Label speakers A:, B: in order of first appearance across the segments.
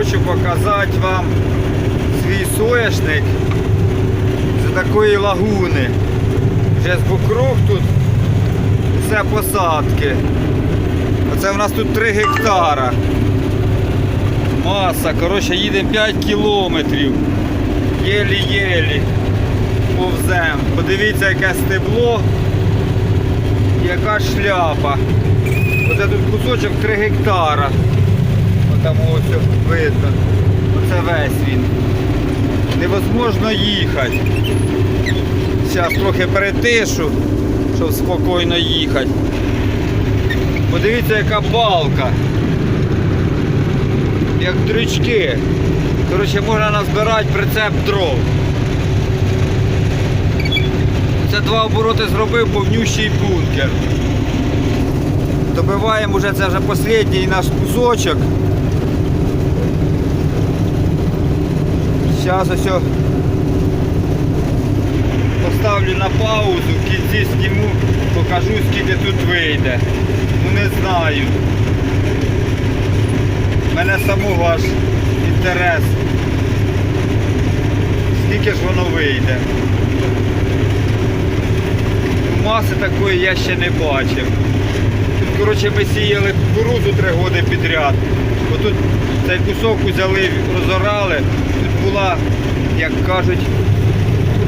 A: Хочу показати вам свій соняшник з такої лагуни. Вже з вокруг тут все посадки. Оце в нас тут 3 гектара. Маса, коротше, їдемо 5 кілометрів. Єлі-єлі повзем. Подивіться, яке стебло, яка шляпа. Оце тут кусочок 3 гектара. Отам ось видно. Оце весь він. Невозможно їхати. Зараз трохи перетишу, щоб спокійно їхати. Подивіться, яка балка. Як дрючки. Коротше, можна назбирати прицеп дров. Це два обороти зробив повнющий бункер. Добиваємо вже це вже останній наш кусочок. Зараз ось поставлю на паузу, в кінці зніму, покажу скільки тут вийде. Ну не знаю. Мене самого аж інтерес. Скільки ж воно вийде. Маси такої я ще не бачив. Тут, коротше, ми сіяли кукурудзу три роки підряд. Отут цей кусок взяли, розорали. Була, як кажуть,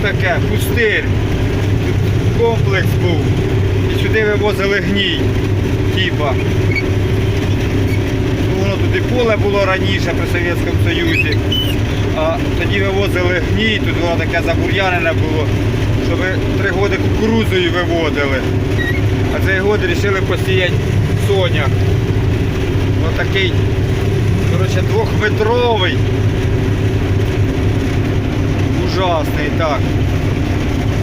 A: таке, пустир. Комплекс був. І сюди вивозили гній. Типа. Ну, Воно тут і поле було раніше при Совєтському Союзі. А тоді вивозили гній, тут воно таке забур'янене було, щоб три роки кукурудзою виводили. А цей год вирішили посіяти соняк. Ось такий, коротше, двохметровий. Ужасний, так.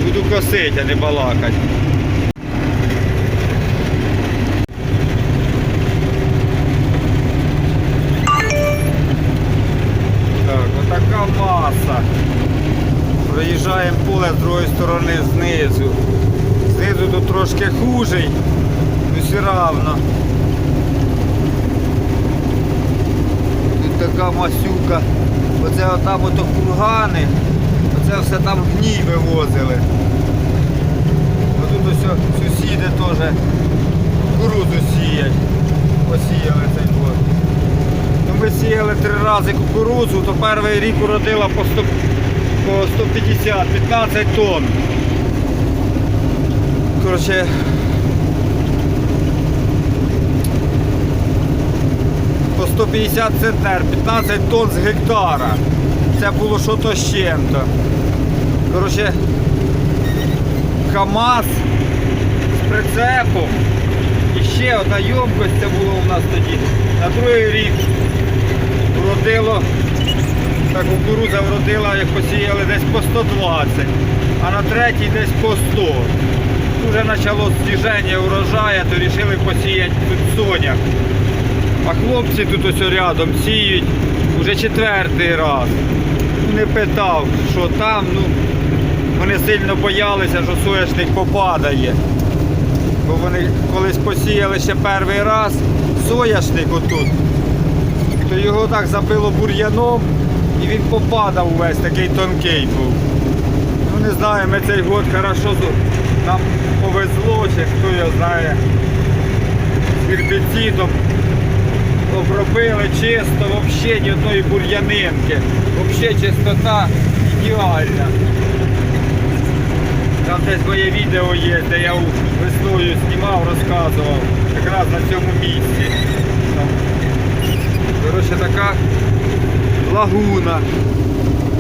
A: Буду косити, а не балакати. Так, отака маса. Проїжджаємо поле з другої сторони знизу. Знизу тут трошки хужий, але все равно. Тут така масюка. Оце отам ото кургани, оце все там гній вивозили. Отут ось сусіди теж кукурудзу сіять. Посіяли цей год. Ну, ми сіяли три рази кукурудзу, то перший рік уродила по 100, по 150, 15 тонн. Коротше, по 150 центнер, 15 тонн з гектара. Це було що то з чим-то. Коротше, КАМАЗ з прицепом. І ще одна ємкость це було у нас тоді. На другий рік вродило, так кукурудза вродила, як посіяли десь по 120, а на третій десь по 100. Вже почало зніження урожаю, то вирішили посіяти тут соняк. А хлопці тут ось рядом сіють вже четвертий раз. Не питав, що там, ну вони сильно боялися, що соняшник попадає. Бо вони колись посіяли ще перший раз соняшник отут, то його так забило бур'яном і він попадав увесь такий тонкий був. Ну не знаю, ми цей год хорошо нам повезло, чи хто його знає, з гербіцидом обробили чисто, взагалі ні одної бур'янинки. Взагалі чистота ідеальна. Там десь моє відео є, де я весною знімав, розказував, якраз на цьому місці. Коротше, така лагуна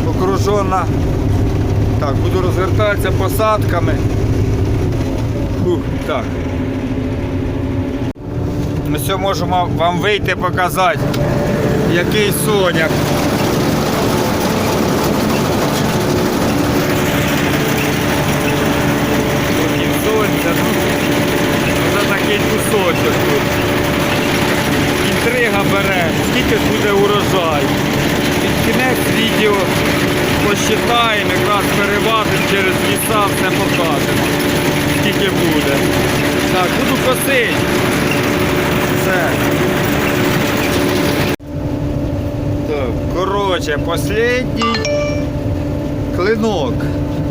A: окружена. Так, буду розвертатися посадками. Фух, так. Ми все можемо вам вийти показати, який соняк. Сонця, такий кусочок тут. Інтрига бере, скільки буде урожай. Під кінець відео посчитаємо, якраз переважимо через ліса, все покажемо. Скільки буде. Так, буду косити. Все. Так. Коротше, последній клинок.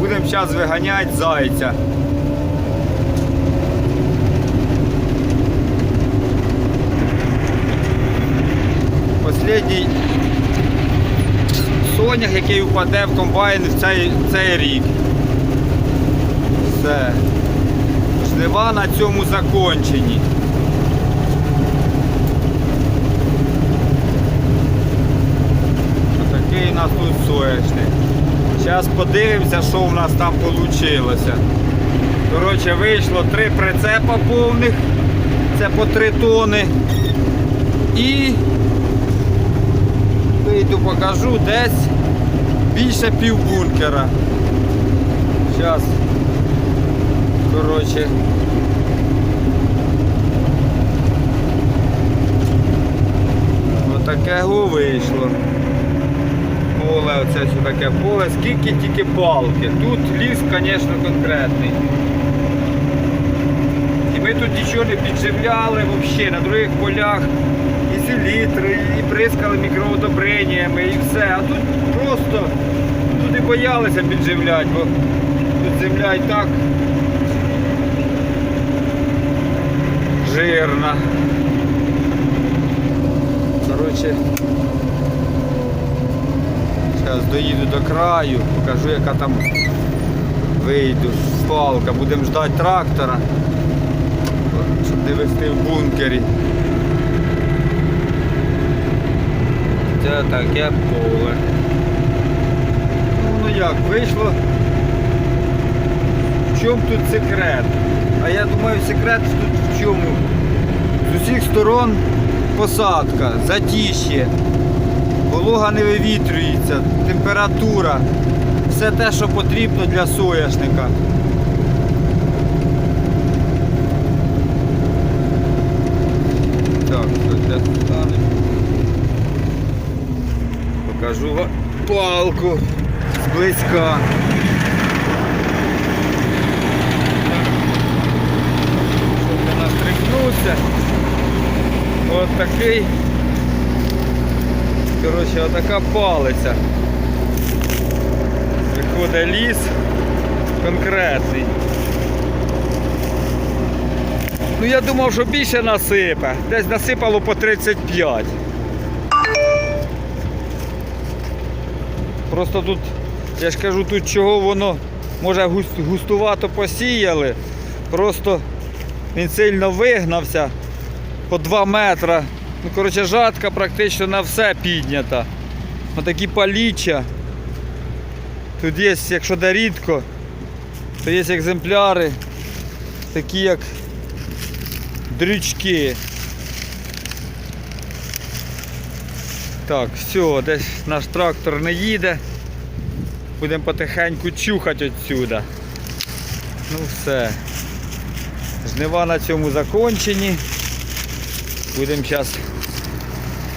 A: Будемо зараз виганяти зайця. Последній сонях, який упаде в комбайн в цей, цей рік. Все. Жнива на цьому закончені. Такий у нас тут соняшник. Зараз подивимося, що в нас там вийшло. Коротше, вийшло три прицепа повних, це по 3 тони. І вийду покажу десь більше пів бункера. Зараз. Коротше. Отаке го вийшло. Поле, оце все таке поле, скільки тільки палки. Тут ліс, звісно, конкретний. І ми тут нічого не підживляли взагалі, на других полях і селітри, і прискали мікроудобреннями, і все. А тут просто тут і боялися підживляти, бо тут земля і так жирна. Коротше, зараз доїду до краю, покажу яка там вийду. Палка, будемо ждати трактора, щоб не вести в бункері. Це таке поле. Ну, ну як, вийшло. В чому тут секрет? А я думаю, секрет тут в чому? З усіх сторон посадка, затіще, волога не вивітрюється, температура, все те, що потрібно для соняшника. Так, стане. Покажу палку зблизька. Щоб не настрикнувся. От такий. Коротше, отака палиця. Виходить ліс конкретний. Ну я думав, що більше насипе. Десь насипало по 35. Просто тут, я ж кажу, тут чого воно може густувато посіяли. Просто він сильно вигнався по 2 метри. Ну, коротше, жатка практично на все піднята. Отакі паліччя. Тут є, якщо де рідко, то є екземпляри, такі як дрючки. Так, все, десь наш трактор не їде. Будемо потихеньку чухати отсюда. Ну все. Жнива на цьому закончені. Будемо зараз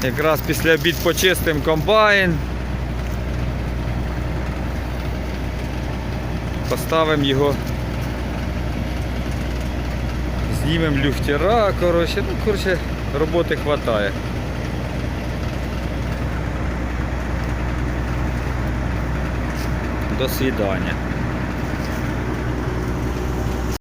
A: якраз після обід почистимо комбайн. Поставимо його. Знімемо люфтера, коротше, ну, коротше, роботи вистачає. До свидання.